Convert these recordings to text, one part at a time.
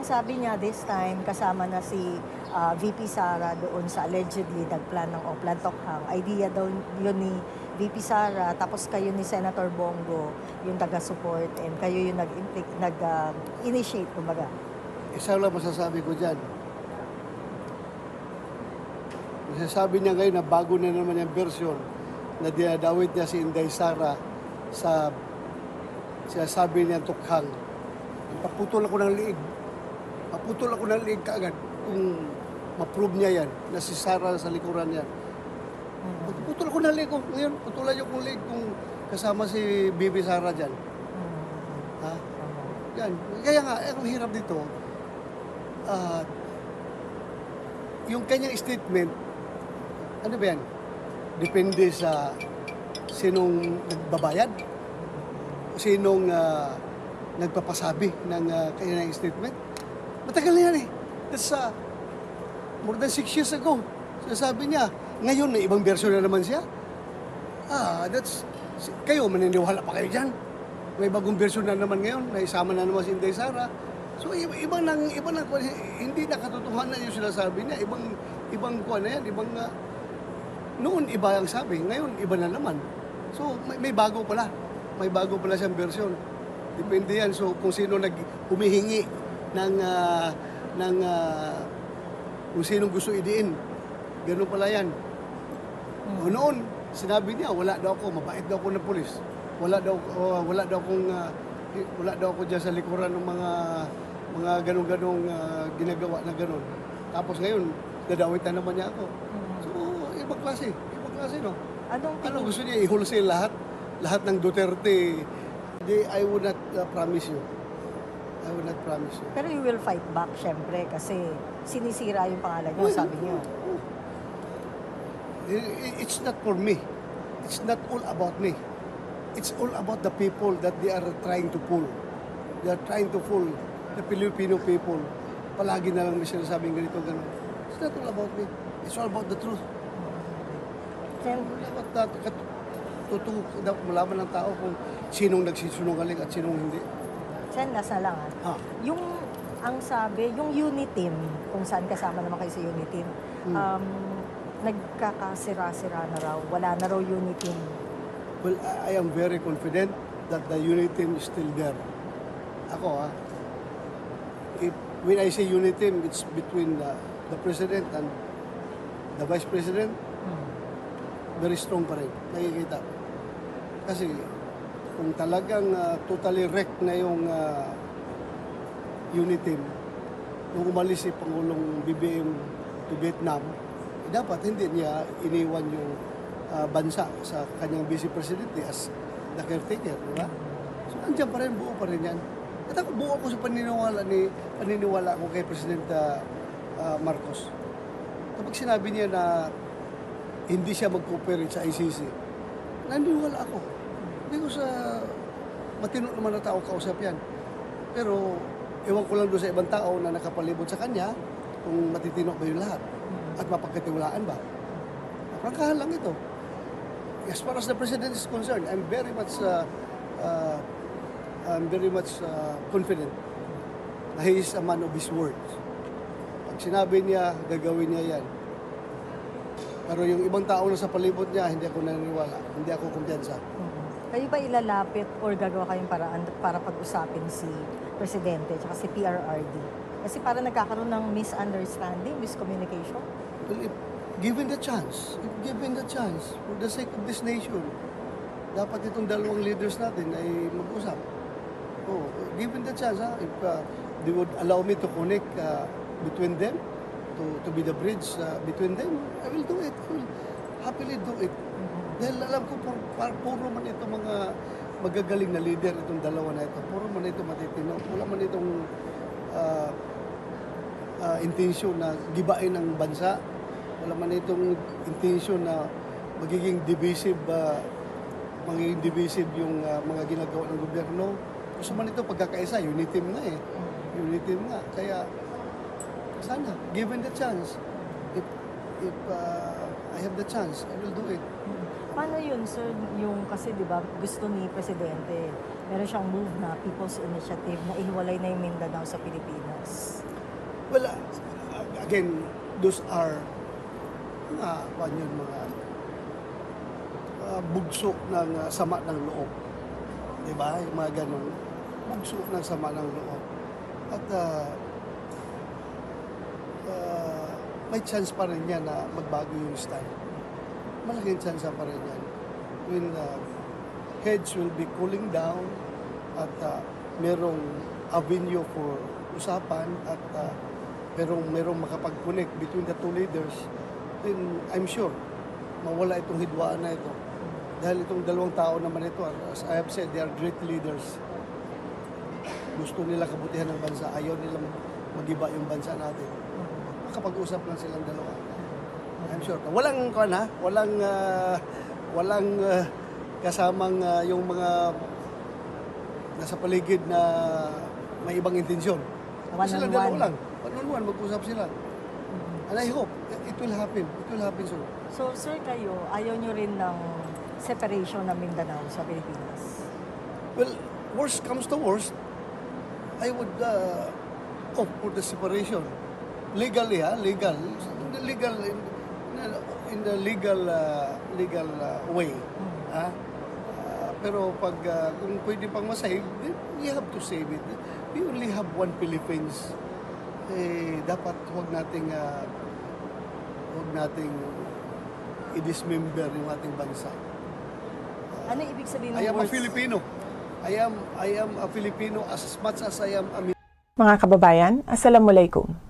Sabi niya this time, kasama na si ah, VP Sara doon sa allegedly nagplan ng Oplan Tokhang. Idea daw yun ni VP Sara, tapos kayo ni Senator Bongo yung taga-support and kayo yung nag-initiate, nag, initiate, kumbaga. Isa lang masasabi ko dyan. Masasabi niya ngayon na bago na naman yung version na dinadawit niya si Inday Sara sa sinasabi niya tukhang. Paputol ako ng liig. Paputol ako ng liig kaagad kung ma-prove niya yan na si Sara sa likuran niya. Putol ako ng liig ko. Ngayon, putulan niyo kong liig kung kasama si Bibi Sara dyan. Hmm. Ha? Yan. Kaya nga, ang hirap dito, ah, yung kanyang statement, ano ba yan? Depende sa sinong nagbabayad, sinong ah, nagpapasabi ng uh, kanyang statement. Matagal na yan eh. That's uh, more than six years ago. Sinasabi niya, ngayon may ibang version na naman siya. Ah, that's, kayo, maniniwala pa kayo dyan. May bagong version na naman ngayon, na isama na naman si Inday Sara. So, iba, iba nang, iba nang, hindi nakatotohanan yung sinasabi niya. Ibang, ibang kuha na yan, ibang, ah, noon iba ang sabi, ngayon iba na naman. So, may, may bago pala. May bago pala siyang version. Depende yan. So, kung sino nag humihingi ng, ah, ng, ah, kung sino gusto idiin. Ganun pala yan. O noon, sinabi niya, wala daw ako, mabait daw ako ng pulis. Wala daw, oh, wala daw akong, ah, wala daw ako dyan sa likuran ng mga, mga ganong-ganong ah, ginagawa na ganon. Tapos ngayon, dadawit na naman niya ako. So, ibang klase, ibang klase, no? Anong Ano gusto niya, i-wholesale lahat? Lahat ng Duterte. Hindi, I would not uh, promise you. I would not promise you. pero you will fight back, syempre, kasi sinisira yung pangalan niyo, sabi niyo. It's not for me. It's not all about me. It's all about the people that they are trying to pull. They are trying to pull the Filipino people. Palagi na lang may sinasabing ganito, gano'n. It's not all about me. It's all about the truth. Sen, Dapat dat- kat- totoo, dapat malaman ng tao kung sinong nagsisunungaling at sinong hindi. Sen, last na lang ah. Ha? Yung, ang sabi, yung unit team, kung saan kasama naman kayo sa unit team, Hmm. um, nagkakasira-sira na raw. Wala na raw unit team. Well, I I am very confident that the unit team is still there. Ako ha, if, when I say unit team, it's between the, the president and the vice president, very strong pa rin, nakikita. Kasi kung talagang ah, totally wrecked na yung ah, unit team, nung umalis si Pangulong BBM to Vietnam, eh, dapat hindi niya iniwan yung ah, bansa sa kanyang vice president as the caretaker, di ba? So andyan pa rin, buo pa rin yan. At ako buo ako sa paniniwala ni paniniwala ko kay President ah, ah, Marcos. Kapag sinabi niya na hindi siya mag-cooperate sa ICC, naniniwala ako. Ko sa matino naman na tao kausap yan. Pero ewan ko lang doon sa ibang tao na nakapalibot sa kanya kung matitino ba yung lahat at mapagkatiwalaan ba. Prangkahan lang ito. As far as the President is concerned, I'm very much uh, uh, I'm very much uh, confident na he is a man of his words. Pag sinabi niya, gagawin niya yan. Pero yung ibang tao na sa palibot niya, hindi ako naniniwala. Hindi ako kumpiyansa. Kayo ba ilalapit or gagawa kayong paraan para pag-usapin si Presidente at si PRRD? Kasi para nagkakaroon ng misunderstanding, miscommunication. Well, if given the chance, if given the chance, for the sake of this nation, dapat itong dalawang leaders natin ay mag-usap. Oh, given the chance, ha, if uh, they would allow me to connect uh, between them, to to be the bridge uh, between them, I will do it. I will happily do it. Dahil alam ko, puro, puro man ito mga magagaling na leader itong dalawa na ito. Puro man ito matitino. Wala man itong uh, uh, intensyon na gibain ang bansa. Wala man itong intensyon na magiging divisive, uh, magiging divisive yung uh, mga ginagawa ng gobyerno. Gusto man ito pagkakaisa, unity nga eh. Unity nga. Kaya sana, given the chance, if, if uh, I have the chance, I will do it. Paano yun, sir, yung kasi 'di ba gusto ni Presidente meron siyang move na People's Initiative na ihiwalay na yung Mindanao sa Pilipinas. Well, uh, again, those are mga, kwan yun, mga uh, bugso ng uh, sama ng loob. Di ba? Yung mga ganun. Bugso ng sama ng loob. At uh, uh, may chance pa rin yan na magbago yung style. Malaking chance pa rin yan. When uh, heads will be cooling down at uh, merong avenue for usapan at uh, merong, merong makapag-connect between the two leaders, then I'm sure mawala itong hidwaan na ito. Dahil itong dalawang tao naman ito, as I have said, they are great leaders. Gusto nila kabutihan ng bansa, ayaw nila mag- magiba yung bansa natin. Makapag-usap lang silang dalawa. I'm sure. Walang kan ha, walang ah, walang ah, kasamang ah, yung mga nasa paligid na may ibang intensyon. One sila on dalawa lang. One on one, mag-usap sila. And I hope it will happen. It will happen soon. So, sir, kayo, ayaw nyo rin ng separation ng Mindanao sa Pilipinas? Well, worst comes to worst, I would uh, opt for the separation. Legally, ha? Legal. In the legal, in, in the legal, uh, legal uh, way. Ha? Uh, pero pag uh, kung pwede pang masave, then we have to save it. We only have one Philippines. Eh, dapat huwag nating uh, huwag nating i-dismember yung ating bansa. Ano ibig sabihin ng I am a words? Filipino. I am I am a Filipino as much as I am a Mga kababayan, Assalamualaikum.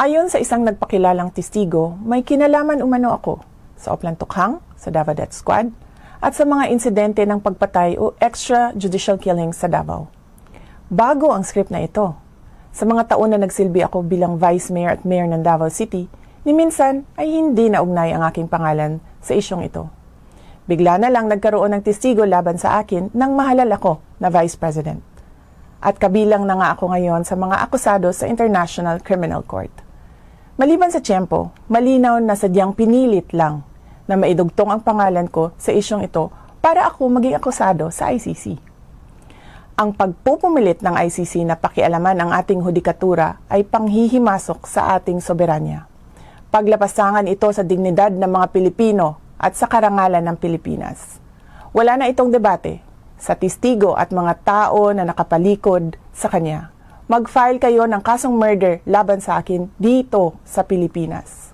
Ayon sa isang nagpakilalang testigo, may kinalaman umano ako sa Oplan Tukhang, sa Davao Death Squad, at sa mga insidente ng pagpatay o extrajudicial killing sa Davao. Bago ang script na ito. Sa mga taon na nagsilbi ako bilang Vice Mayor at Mayor ng Davao City, ni minsan ay hindi naugnay ang aking pangalan sa isyong ito. Bigla na lang nagkaroon ng testigo laban sa akin nang mahalal ako na Vice President at kabilang na nga ako ngayon sa mga akusado sa International Criminal Court. Maliban sa tiyempo, malinaw na sadyang pinilit lang na maidugtong ang pangalan ko sa isyong ito para ako maging akusado sa ICC. Ang pagpupumilit ng ICC na pakialaman ang ating hudikatura ay panghihimasok sa ating soberanya. Paglapasangan ito sa dignidad ng mga Pilipino at sa karangalan ng Pilipinas. Wala na itong debate sa testigo at mga tao na nakapalikod sa kanya. Mag-file kayo ng kasong murder laban sa akin dito sa Pilipinas.